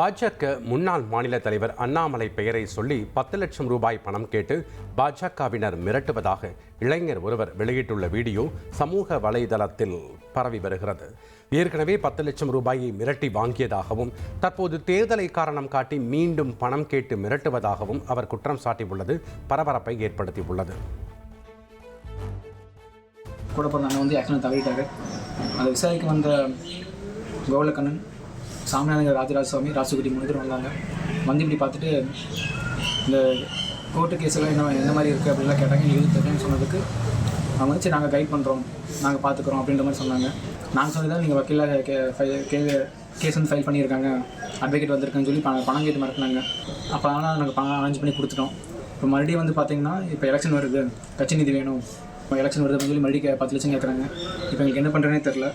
பாஜக முன்னாள் மாநில தலைவர் அண்ணாமலை பெயரை சொல்லி பத்து லட்சம் ரூபாய் பணம் கேட்டு பாஜகவினர் மிரட்டுவதாக இளைஞர் ஒருவர் வெளியிட்டுள்ள வீடியோ சமூக வலைதளத்தில் பரவி வருகிறது. ஏற்கனவே பத்து லட்சம் ரூபாயை மிரட்டி வாங்கியதாகவும் தற்போது தேர்தலை காரணம் காட்டி மீண்டும் பணம் கேட்டு மிரட்டுவதாகவும் அவர் குற்றம் சாட்டியுள்ளது பரபரப்பை ஏற்படுத்தியுள்ளது. கூட பிறந்த அண்ணன் வந்து தவறிட்டாரு. அதை விசாரிக்க வந்த கோவலக்கண்ணன் சாமிநாதன் ராஜராஜ சுவாமி ராசுகுட்டி மூணு பேர் வந்தாங்க. வந்து இப்படி பார்த்துட்டு இந்த கோர்ட்டு கேஸெல்லாம் என்ன என்ன மாதிரி இருக்குது அப்படிலாம் கேட்டாங்க. எழுதி தரேன்னு சொன்னதுக்கு அவங்க வந்து சரி நாங்கள் கைட் பண்ணுறோம் நாங்கள் பார்த்துக்குறோம் அப்படின்ற மாதிரி சொன்னாங்க. நாங்கள் சொன்னதான் நீங்கள் வக்கீலாக கே ஃபை கே கேஸ் வந்து ஃபைல் பண்ணியிருக்காங்க. அட்வொகேட் வந்திருக்கேன்னு சொல்லி பணம் பணம் கேட்டு மறக்கினாங்க அப்போ ஆனால் நாங்கள் பணம் அரேஞ்ச் பண்ணி கொடுத்துட்டோம். இப்போ மறுபடியும் வந்து பார்த்தீங்கன்னா இப்போ எலெக்ஷன் வருது. கட்சி நிதி வேணும். இப்போ எலெக்ஷன் வருது அப்படின்னு சொல்லி மறுபடியும் கே- பத்து லட்சம் கேட்குறாங்க இப்போ எங்களுக்கு என்ன பண்ணுறேனே தெரில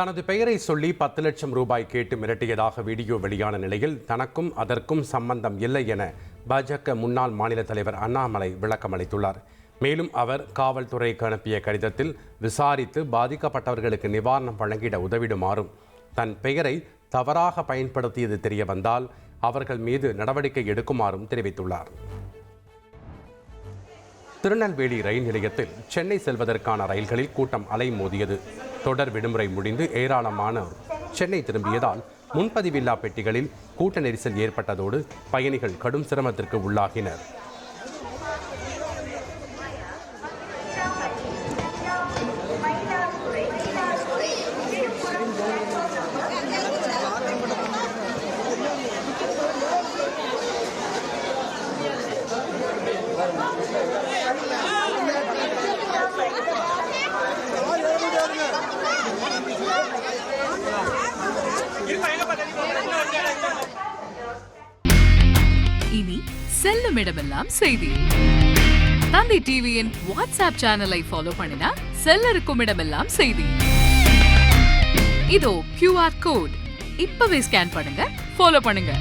தனது பெயரை சொல்லி பத்து லட்சம் ரூபாய் கேட்டு மிரட்டியதாக வீடியோ வெளியான நிலையில் தனக்கும் அதற்கும் சம்பந்தம் இல்லை என பாஜக முன்னாள் மாநில தலைவர் அண்ணாமலை விளக்கம் அளித்துள்ளார். மேலும் அவர் காவல்துறைக்கு அனுப்பிய கடிதத்தில் விசாரித்து பாதிக்கப்பட்டவர்களுக்கு நிவாரணம் வழங்கிட உதவிடுமாறும். தன் பெயரை தவறாக பயன்படுத்தியது தெரிய வந்தால் அவர்கள் மீது நடவடிக்கை எடுக்குமாறும் தெரிவித்துள்ளார். திருநெல்வேலி ரயில் நிலையத்தில் சென்னை செல்வதற்கான ரயில்களில் கூட்டம் அலைமோதியது. தொடர் விடுமுறை முடிந்து ஏராளமானோர் சென்னை திரும்பியதால் முன்பதிவில்லா பெட்டிகளில் கூட்ட நெரிசல் ஏற்பட்டதோடு பயணிகள் கடும் சிரமத்திற்கு உள்ளாகினர். இனி செல்லும் இடமெல்லாம் செய்தி. தந்தி டிவியின் வாட்ஸ்அப் சேனலை ஃபாலோ பண்ணினா செல்ல இருக்கும் இடமெல்லாம் செய்தி. இதோ கியூஆர் கோட் இப்பவே ஸ்கேன் பண்ணுங்க ஃபாலோ பண்ணுங்க.